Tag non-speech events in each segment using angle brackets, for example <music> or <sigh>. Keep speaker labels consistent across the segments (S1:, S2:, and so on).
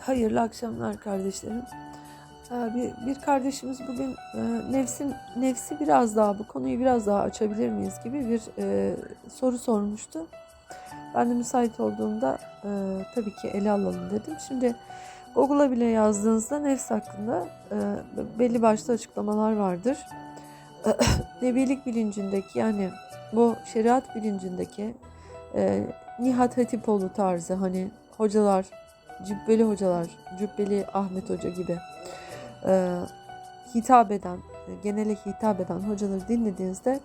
S1: Hayırlı akşamlar kardeşlerim. Ee, Bir, bir kardeşimiz bugün e, nefsin nefsi biraz daha bu konuyu biraz daha açabilir miyiz gibi bir e, soru sormuştu. Ben de müsait olduğumda e, tabii ki ele alalım dedim. Şimdi Google'a bile yazdığınızda nefs hakkında belli başlı açıklamalar vardır. <coughs> Nebilik bilincindeki yani bu şeriat bilincindeki Nihat Hatipoğlu tarzı hani hocalar cübbeli hocalar, cübbeli Ahmet Hoca gibi e, hitap eden, e, genele hitap eden hocaları dinlediğinizde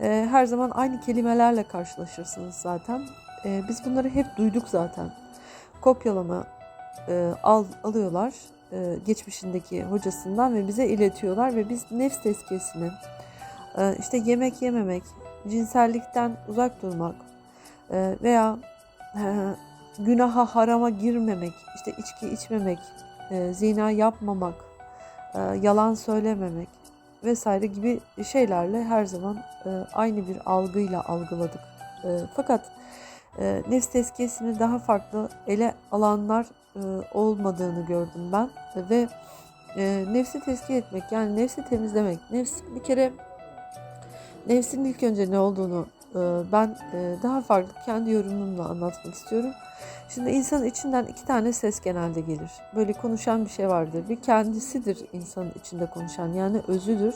S1: e, her zaman aynı kelimelerle karşılaşırsınız zaten. E, biz bunları hep duyduk zaten. Kopyalama e, al, alıyorlar e, geçmişindeki hocasından ve bize iletiyorlar ve biz nefs tezkiyesini, e, işte yemek yememek, cinsellikten uzak durmak e, veya e, <laughs> günaha harama girmemek, işte içki içmemek, e, zina yapmamak, e, yalan söylememek vesaire gibi şeylerle her zaman e, aynı bir algıyla algıladık. Fakat nefs tezkiyesini daha farklı ele alanlar olmadığını gördüm ben ve e, nefsi tezkiye etmek yani nefsi temizlemek, nefs bir kere nefsin ilk önce ne olduğunu ben e, daha farklı kendi yorumumla anlatmak istiyorum. Şimdi insanın içinden iki tane ses genelde gelir. Böyle konuşan bir şey vardır. Bir kendisidir insanın içinde konuşan yani özüdür.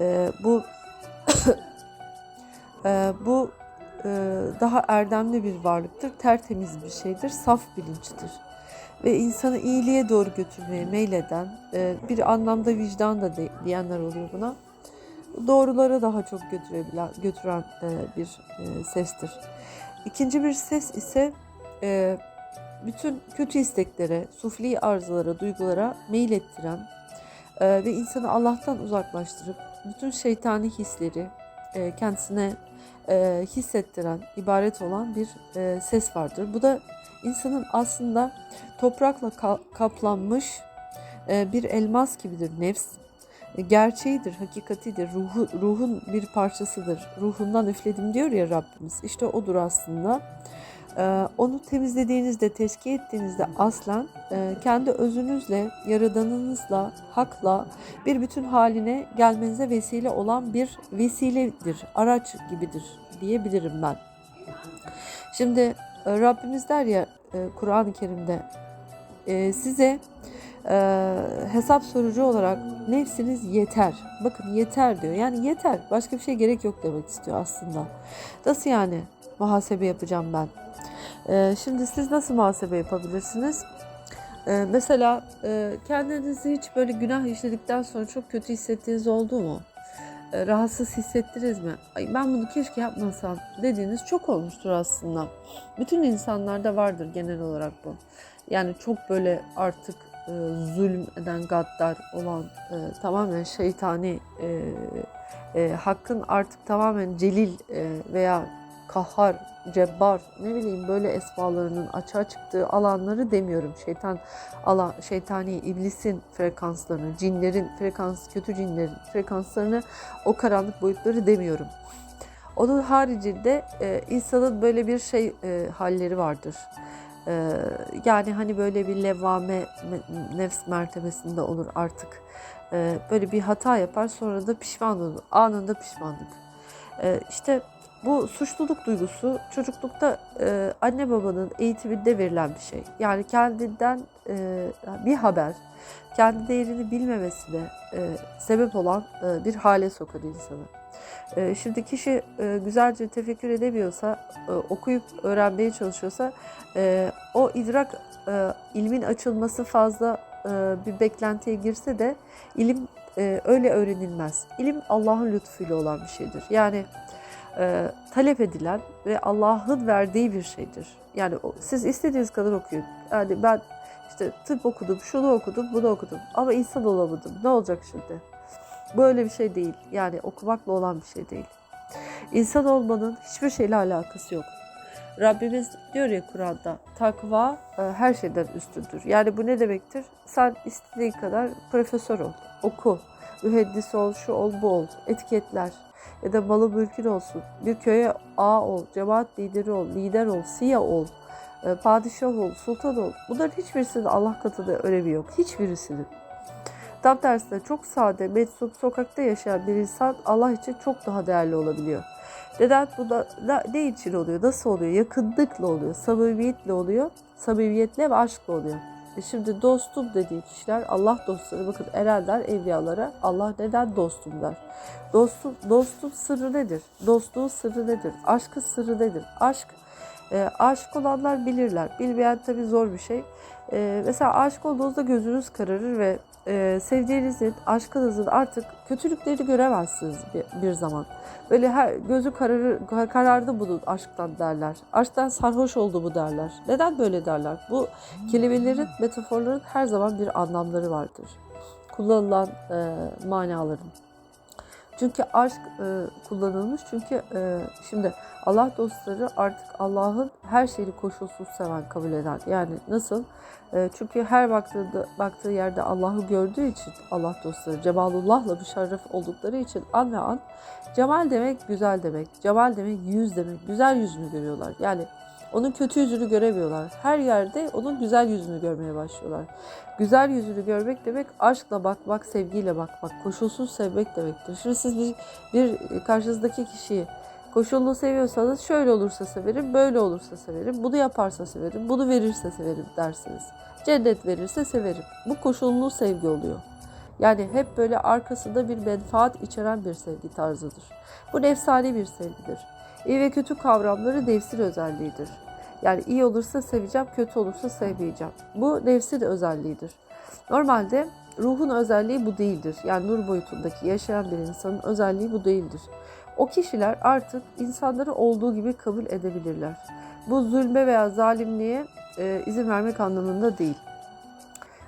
S1: Ee, bu <coughs> e, bu e, daha erdemli bir varlıktır. Tertemiz bir şeydir. Saf bilinçtir. Ve insanı iyiliğe doğru götürmeye meyleden bir anlamda vicdan da diyenler oluyor buna. Doğrulara daha çok götürebilen, götüren e, bir e, sestir. İkinci bir ses ise e, bütün kötü isteklere, sufli arzulara, duygulara meyil ettiren e, ve insanı Allah'tan uzaklaştırıp bütün şeytani hisleri e, kendisine e, hissettiren, ibaret olan bir e, ses vardır. Bu da insanın aslında toprakla ka- kaplanmış e, bir elmas gibidir nefs. Gerçeğidir, hakikatidir, ruhu, ruhun bir parçasıdır. Ruhundan üfledim diyor ya Rabbimiz. İşte odur aslında. Ee, onu temizlediğinizde, tezkiye ettiğinizde aslen e, kendi özünüzle, yaradanınızla, hakla bir bütün haline gelmenize vesile olan bir vesiledir, araç gibidir diyebilirim ben. Şimdi e, Rabbimiz der ya e, Kur'an-ı Kerim'de e, size e, hesap sorucu olarak nefsiniz yeter. Bakın yeter diyor. Yani yeter. Başka bir şey gerek yok demek istiyor aslında. Nasıl yani muhasebe yapacağım ben? Ee, şimdi siz nasıl muhasebe yapabilirsiniz? Ee, mesela e, kendinizi hiç böyle günah işledikten sonra çok kötü hissettiğiniz oldu mu? Ee, rahatsız hissettiniz mi? Ay ben bunu keşke yapmasam dediğiniz çok olmuştur aslında. Bütün insanlarda vardır genel olarak bu. Yani çok böyle artık e, zulüm eden gaddar olan e, tamamen şeytani e, e, hakkın artık tamamen celil e, veya kahhar, cebbar ne bileyim böyle esmalarının açığa çıktığı alanları demiyorum. Şeytan alan, şeytani iblisin frekanslarını, cinlerin frekans, kötü cinlerin frekanslarını o karanlık boyutları demiyorum. Onun haricinde e, insanın böyle bir şey e, halleri vardır. E, yani hani böyle bir levvame me- nefs mertebesinde olur artık. E, böyle bir hata yapar sonra da pişman olur. Anında pişmanlık. E, işte bu suçluluk duygusu çocuklukta e, anne babanın eğitiminde verilen bir şey. Yani kendinden e, bir haber, kendi değerini bilmemesine e, sebep olan e, bir hale sokar insanı. E, şimdi kişi e, güzelce tefekkür edemiyorsa, e, okuyup öğrenmeye çalışıyorsa e, o idrak ilmin açılması fazla bir beklentiye girse de ilim öyle öğrenilmez. İlim Allah'ın lütfuyla olan bir şeydir. Yani talep edilen ve Allah'ın verdiği bir şeydir. Yani siz istediğiniz kadar okuyun. Yani ben işte tıp okudum, şunu okudum, bunu okudum ama insan olamadım. Ne olacak şimdi? Böyle bir şey değil. Yani okumakla olan bir şey değil. İnsan olmanın hiçbir şeyle alakası yok. Rabbimiz diyor ya Kur'an'da takva e, her şeyden üstündür. Yani bu ne demektir? Sen istediğin kadar profesör ol, oku, mühendis ol, şu ol, bu ol, etiketler ya da malı mülkün olsun. Bir köye ağa ol, cemaat lideri ol, lider ol, siya ol. e, padişah ol, sultan ol. Bunların hiçbirisinin Allah katında önevi yok. Hiçbirisinin. Tam tersine çok sade, meczup, sokakta yaşayan bir insan Allah için çok daha değerli olabiliyor. Neden? Bu da ne için oluyor? Nasıl oluyor? Yakınlıkla oluyor, samimiyetle oluyor, samimiyetle ve aşkla oluyor. E şimdi dostum dediği kişiler Allah dostları. Bakın erenler evliyalara Allah neden dostum der. Dostum, dostun sırrı nedir? Dostluğun sırrı nedir? Aşkın sırrı nedir? Aşk, e, aşık olanlar bilirler. Bilmeyen tabii zor bir şey. E, mesela aşık olduğunuzda gözünüz kararır ve e, sevdiğinizin, aşkınızın artık kötülükleri göremezsiniz bir, bir zaman. Böyle her gözü kararır, karardı bunun aşktan derler. Aşktan sarhoş oldu bu derler. Neden böyle derler? Bu kelimelerin, metaforların her zaman bir anlamları vardır. Kullanılan e, manaların. Çünkü aşk e, kullanılmış. Çünkü e, şimdi Allah dostları artık Allah'ın her şeyi koşulsuz seven, kabul eden. Yani nasıl? E, çünkü her baktığı, baktığı yerde Allah'ı gördüğü için Allah dostları Cemalullah'la müşerref oldukları için an ve an cemal demek güzel demek. Cemal demek yüz demek. Güzel yüzünü görüyorlar. Yani onun kötü yüzünü göremiyorlar. Her yerde onun güzel yüzünü görmeye başlıyorlar. Güzel yüzünü görmek demek aşkla bakmak, sevgiyle bakmak, koşulsuz sevmek demektir. Şimdi siz bir, bir karşınızdaki kişiyi koşullu seviyorsanız şöyle olursa severim, böyle olursa severim, bunu yaparsa severim, bunu verirse severim dersiniz. Cennet verirse severim. Bu koşullu sevgi oluyor. Yani hep böyle arkasında bir menfaat içeren bir sevgi tarzıdır. Bu nefsani bir sevgidir. İyi ve kötü kavramları nefsin özelliğidir. Yani iyi olursa seveceğim, kötü olursa sevmeyeceğim. Bu nefsin özelliğidir. Normalde ruhun özelliği bu değildir. Yani nur boyutundaki yaşayan bir insanın özelliği bu değildir. O kişiler artık insanları olduğu gibi kabul edebilirler. Bu zulme veya zalimliğe e, izin vermek anlamında değil.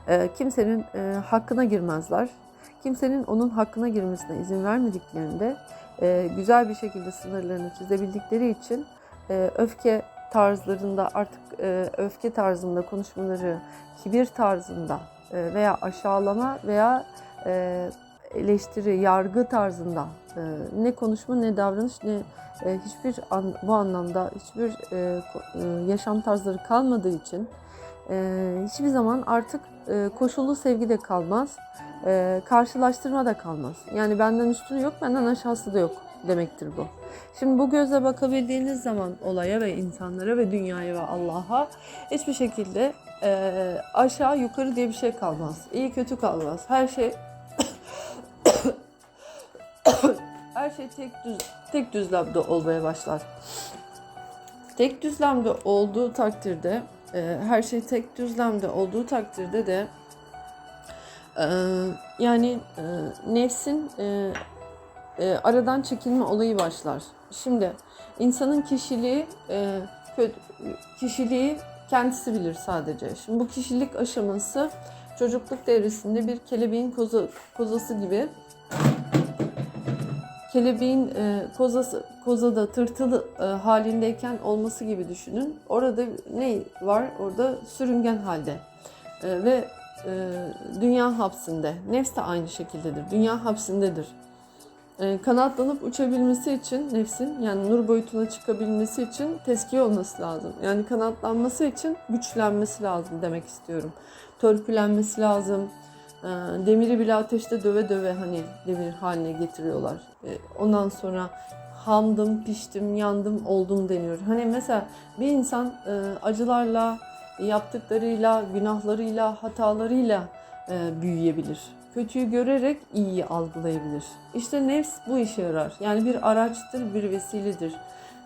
S1: E, kimsenin e, hakkına girmezler. Kimsenin onun hakkına girmesine izin vermediklerinde e, güzel bir şekilde sınırlarını çizebildikleri için e, öfke tarzlarında artık e, öfke tarzında konuşmaları, kibir tarzında e, veya aşağılama veya e, eleştiri, yargı tarzında e, ne konuşma ne davranış ne e, hiçbir an, bu anlamda hiçbir e, e, yaşam tarzları kalmadığı için e, hiçbir zaman artık e, koşullu sevgi de kalmaz, e, karşılaştırma da kalmaz. Yani benden üstünü yok, benden aşağısı da yok demektir bu. Şimdi bu gözle bakabildiğiniz zaman olaya ve insanlara ve dünyaya ve Allah'a hiçbir şekilde e, aşağı yukarı diye bir şey kalmaz. İyi kötü kalmaz. Her şey <coughs> her şey tek düz tek düzlemde olmaya başlar. Tek düzlemde olduğu takdirde e, her şey tek düzlemde olduğu takdirde de yani e, nefsin e, e, aradan çekilme olayı başlar. Şimdi insanın kişiliği kişiliği kendisi bilir sadece. Şimdi bu kişilik aşaması çocukluk devresinde bir kelebeğin koza, kozası gibi kelebeğin e, kozası kozada tırtılı e, halindeyken olması gibi düşünün. Orada ne var? Orada sürüngen halde E, ve dünya hapsinde. Nefs de aynı şekildedir. Dünya hapsindedir. E, kanatlanıp uçabilmesi için nefsin yani nur boyutuna çıkabilmesi için tezkiye olması lazım. Yani kanatlanması için güçlenmesi lazım demek istiyorum. Törpülenmesi lazım. E, demiri bile ateşte döve döve hani demir haline getiriyorlar. Ondan sonra hamdım, piştim, yandım, oldum deniyor. Hani mesela bir insan e, acılarla, yaptıklarıyla, günahlarıyla, hatalarıyla e, büyüyebilir. Kötüyü görerek iyiyi algılayabilir. İşte nefs bu işe yarar. Yani bir araçtır, bir vesiledir.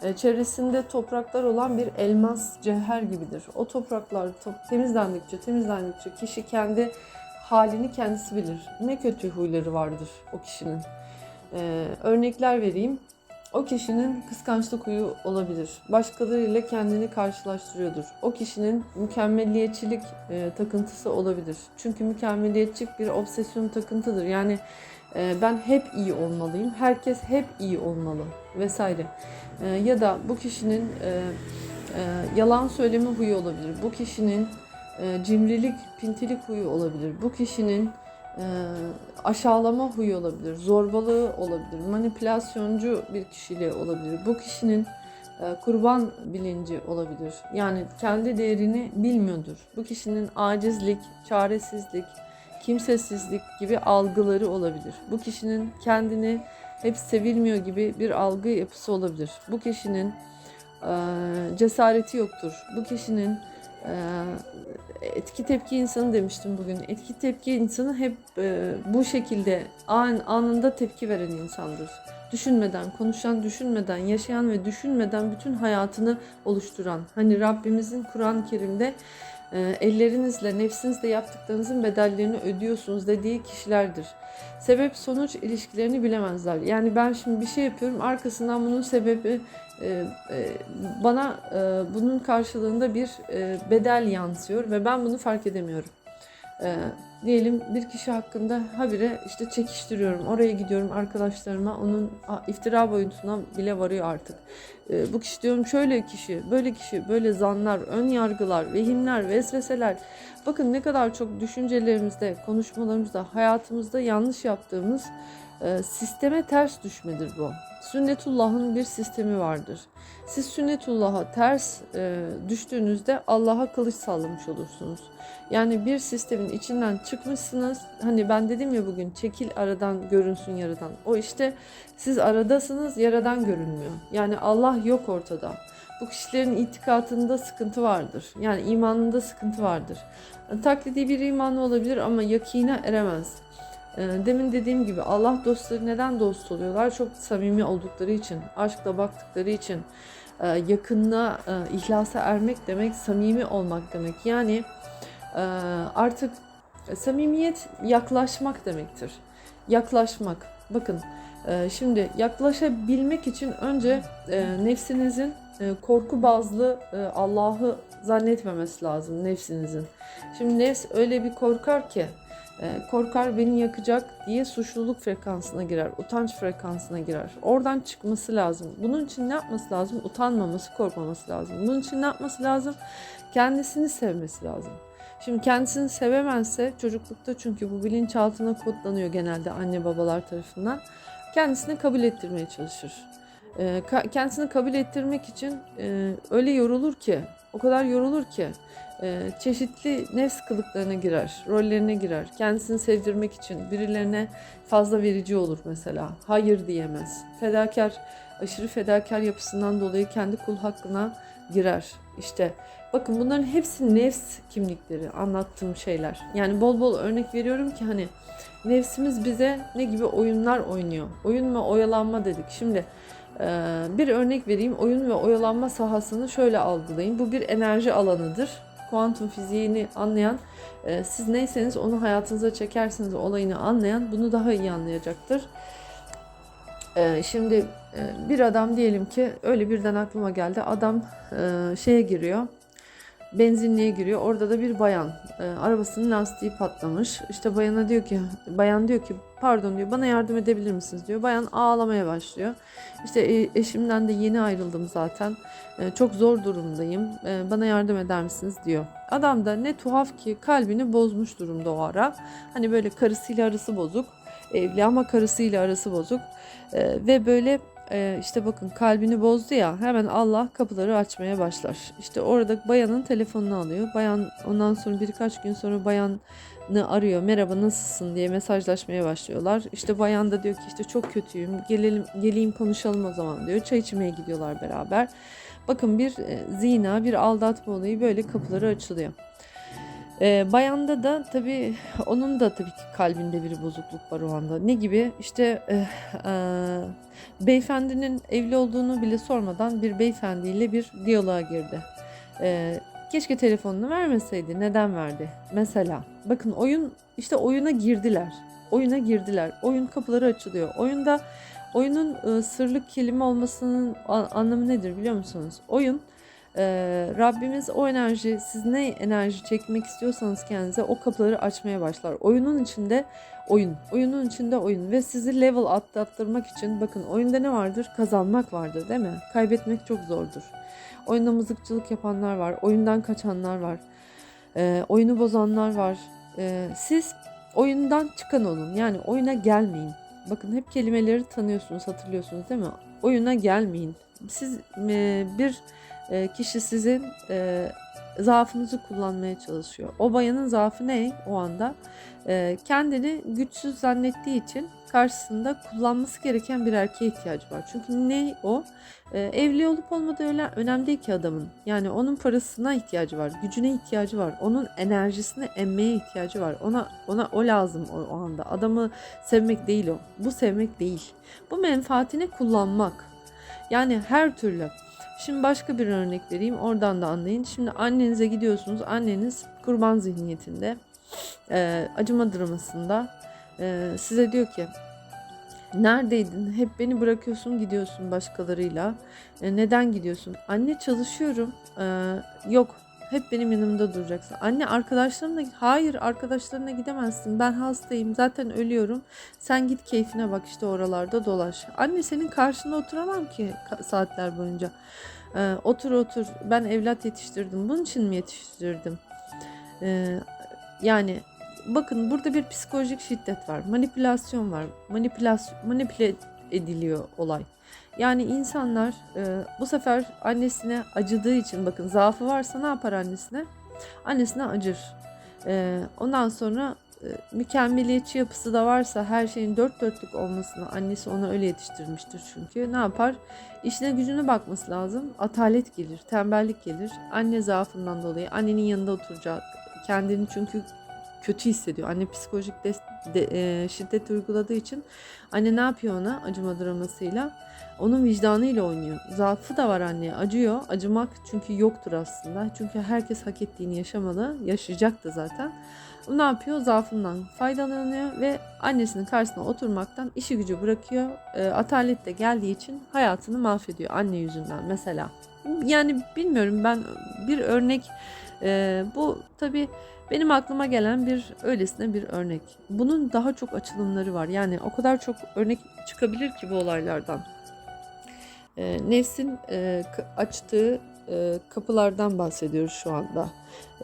S1: E, çevresinde topraklar olan bir elmas, cevher gibidir. O topraklar top- temizlendikçe, temizlendikçe kişi kendi halini kendisi bilir. Ne kötü huyları vardır o kişinin. E, örnekler vereyim. O kişinin kıskançlık huyu olabilir. Başkalarıyla kendini karşılaştırıyordur. O kişinin mükemmelliyetçilik e, takıntısı olabilir. Çünkü mükemmeliyetçilik bir obsesyon takıntıdır. Yani e, ben hep iyi olmalıyım, herkes hep iyi olmalı vesaire. E, ya da bu kişinin e, e, yalan söyleme huyu olabilir. Bu kişinin e, cimrilik, pintilik huyu olabilir. Bu kişinin aşağılama huyu olabilir, zorbalığı olabilir, manipülasyoncu bir kişiliği olabilir. Bu kişinin e, kurban bilinci olabilir. Yani kendi değerini bilmiyordur. Bu kişinin acizlik, çaresizlik, kimsesizlik gibi algıları olabilir. Bu kişinin kendini hep sevilmiyor gibi bir algı yapısı olabilir. Bu kişinin e, cesareti yoktur. Bu kişinin e, etki tepki insanı demiştim bugün. Etki tepki insanı hep e, bu şekilde an, anında tepki veren insandır. Düşünmeden, konuşan, düşünmeden, yaşayan ve düşünmeden bütün hayatını oluşturan. Hani Rabbimizin Kur'an-ı Kerim'de e, ellerinizle, nefsinizle yaptıklarınızın bedellerini ödüyorsunuz dediği kişilerdir. Sebep sonuç ilişkilerini bilemezler. Yani ben şimdi bir şey yapıyorum, arkasından bunun sebebi e, e, bana e, bunun karşılığında bir e, bedel yansıyor ve ben bunu fark edemiyorum. E, diyelim bir kişi hakkında habire işte çekiştiriyorum. Oraya gidiyorum arkadaşlarıma onun iftira boyutuna bile varıyor artık. E, bu kişi diyorum şöyle kişi, böyle kişi, böyle zanlar, ön yargılar, vehimler, vesveseler. Bakın ne kadar çok düşüncelerimizde, konuşmalarımızda, hayatımızda yanlış yaptığımız e, sisteme ters düşmedir bu. Sünnetullah'ın bir sistemi vardır. Siz sünnetullah'a ters e, düştüğünüzde Allah'a kılıç sallamış olursunuz. Yani bir sistemin içinden çıkmışsınız. Hani ben dedim ya bugün çekil aradan görünsün yaradan. O işte siz aradasınız yaradan görünmüyor. Yani Allah yok ortada. Bu kişilerin itikatında sıkıntı vardır. Yani imanında sıkıntı vardır. Taklidi bir imanı olabilir ama yakine eremez. Ee, Demin dediğim gibi Allah dostları neden dost oluyorlar? Çok samimi oldukları için, aşkla baktıkları için. Ee, Yakınlığa, e, ihlasa ermek demek samimi olmak demek. Yani e, artık samimiyet yaklaşmak demektir. Yaklaşmak. Bakın e, şimdi yaklaşabilmek için önce nefsinizin korku bazlı e, Allah'ı zannetmemesi lazım nefsinizin. Şimdi nefs öyle bir korkar ki e, korkar beni yakacak diye suçluluk frekansına girer, utanç frekansına girer. Oradan çıkması lazım. Bunun için ne yapması lazım? Utanmaması, korkmaması lazım. Bunun için ne yapması lazım? Kendisini sevmesi lazım. Şimdi kendisini sevemezse çocuklukta çünkü bu bilinçaltına kodlanıyor genelde anne babalar tarafından. Kendisini kabul ettirmeye çalışır. E, kendisini kabul ettirmek için e, öyle yorulur ki, o kadar yorulur ki e, çeşitli nefs kılıklarına girer, rollerine girer. Kendisini sevdirmek için birilerine fazla verici olur mesela. Hayır diyemez. Fedakar, aşırı fedakar yapısından dolayı kendi kul hakkına girer. İşte bakın bunların hepsi nefs kimlikleri anlattığım şeyler. Yani bol bol örnek veriyorum ki hani nefsimiz bize ne gibi oyunlar oynuyor. Oyun ve oyalanma dedik. Şimdi bir örnek vereyim. Oyun ve oyalanma sahasını şöyle algılayın. Bu bir enerji alanıdır kuantum fiziğini anlayan, e, siz neyseniz onu hayatınıza çekersiniz olayını anlayan bunu daha iyi anlayacaktır. E, şimdi e, bir adam diyelim ki öyle birden aklıma geldi. Adam e, şeye giriyor. Benzinliğe giriyor. Orada da bir bayan. Arabasının lastiği patlamış. İşte bayana diyor ki, bayan diyor ki pardon diyor bana yardım edebilir misiniz diyor. Bayan ağlamaya başlıyor. İşte e, eşimden de yeni ayrıldım zaten. E, çok zor durumdayım. E, bana yardım eder misiniz diyor. Adam da ne tuhaf ki kalbini bozmuş durumda o ara. Hani böyle karısıyla arası bozuk. Evli ama karısıyla arası bozuk. Ve böyle işte bakın kalbini bozdu ya hemen Allah kapıları açmaya başlar. İşte orada bayanın telefonunu alıyor. Bayan ondan sonra birkaç gün sonra bayan arıyor. Merhaba nasılsın diye mesajlaşmaya başlıyorlar. İşte bayan da diyor ki işte çok kötüyüm. Gelelim geleyim konuşalım o zaman diyor. Çay içmeye gidiyorlar beraber. Bakın bir e, zina, bir aldatma olayı böyle kapıları açılıyor. E, bayanda da tabii onun da tabii ki kalbinde bir bozukluk var o anda. Ne gibi? İşte e, e, beyefendinin evli olduğunu bile sormadan bir beyefendiyle bir diyaloğa girdi. E, keşke telefonunu vermeseydi. Neden verdi? Mesela bakın oyun işte oyuna girdiler. Oyuna girdiler. Oyun kapıları açılıyor. Oyunda oyunun e, sırlık kelime olmasının anlamı nedir biliyor musunuz? Oyun e, Rabbimiz o enerji siz ne enerji çekmek istiyorsanız kendinize o kapıları açmaya başlar. Oyunun içinde oyun, oyunun içinde oyun ve sizi level atlattırmak için bakın oyunda ne vardır? Kazanmak vardır değil mi? Kaybetmek çok zordur. Oyunda mızıkçılık yapanlar var, oyundan kaçanlar var, e, oyunu bozanlar var. E, siz oyundan çıkan olun yani oyuna gelmeyin. Bakın hep kelimeleri tanıyorsunuz, hatırlıyorsunuz değil mi? Oyuna gelmeyin. siz e, bir e, kişi sizin e, zaafınızı kullanmaya çalışıyor. O bayanın zaafı ne o anda? E, kendini güçsüz zannettiği için karşısında kullanması gereken bir erkeğe ihtiyacı var. Çünkü ne o? E, evli olup olmadığı öyle önemli değil ki adamın. Yani onun parasına ihtiyacı var, gücüne ihtiyacı var, onun enerjisini emmeye ihtiyacı var. Ona ona o lazım o, o anda. Adamı sevmek değil o. Bu sevmek değil. Bu menfaatini kullanmak. Yani her türlü. Şimdi başka bir örnek vereyim. Oradan da anlayın. Şimdi annenize gidiyorsunuz. Anneniz kurban zihniyetinde. e, acıma dramasında. e, size diyor ki Neredeydin? Hep beni bırakıyorsun gidiyorsun başkalarıyla. E, neden gidiyorsun? Anne çalışıyorum. E, yok. Hep benim yanımda duracaksın. Anne arkadaşlarına hayır arkadaşlarına gidemezsin. Ben hastayım. Zaten ölüyorum. Sen git keyfine bak işte oralarda dolaş. Anne senin karşında oturamam ki saatler boyunca. E, otur otur. Ben evlat yetiştirdim. Bunun için mi yetiştirdim? E, yani bakın burada bir psikolojik şiddet var. Manipülasyon var. Manipülasyon manipüle ediliyor olay. Yani insanlar e, bu sefer annesine acıdığı için bakın zaafı varsa ne yapar annesine? Annesine acır. E, ondan sonra e, mükemmeliyetçi yapısı da varsa her şeyin dört dörtlük olmasını annesi ona öyle yetiştirmiştir çünkü ne yapar? İşine gücüne bakması lazım. Atalet gelir, tembellik gelir. Anne zaafından dolayı annenin yanında oturacak. Kendini çünkü kötü hissediyor. Anne psikolojik des- de, e, şiddet uyguladığı için anne ne yapıyor ona acıma dramasıyla? Onun vicdanıyla oynuyor. Zaafı da var anneye. Acıyor. Acımak çünkü yoktur aslında. Çünkü herkes hak ettiğini yaşamalı. Yaşayacak da zaten. Ne yapıyor? Zaafından faydalanıyor ve annesinin karşısına oturmaktan işi gücü bırakıyor. E, atalet de geldiği için hayatını mahvediyor anne yüzünden mesela. Yani bilmiyorum ben bir örnek e, bu tabii benim aklıma gelen bir öylesine bir örnek. Bunun daha çok açılımları var. Yani o kadar çok örnek çıkabilir ki bu olaylardan. E, nefsin e, açtığı e, kapılardan bahsediyoruz şu anda.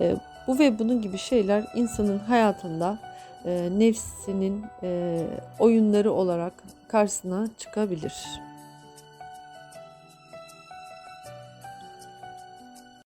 S1: E, bu ve bunun gibi şeyler insanın hayatında e, nefsinin e, oyunları olarak karşısına çıkabilir.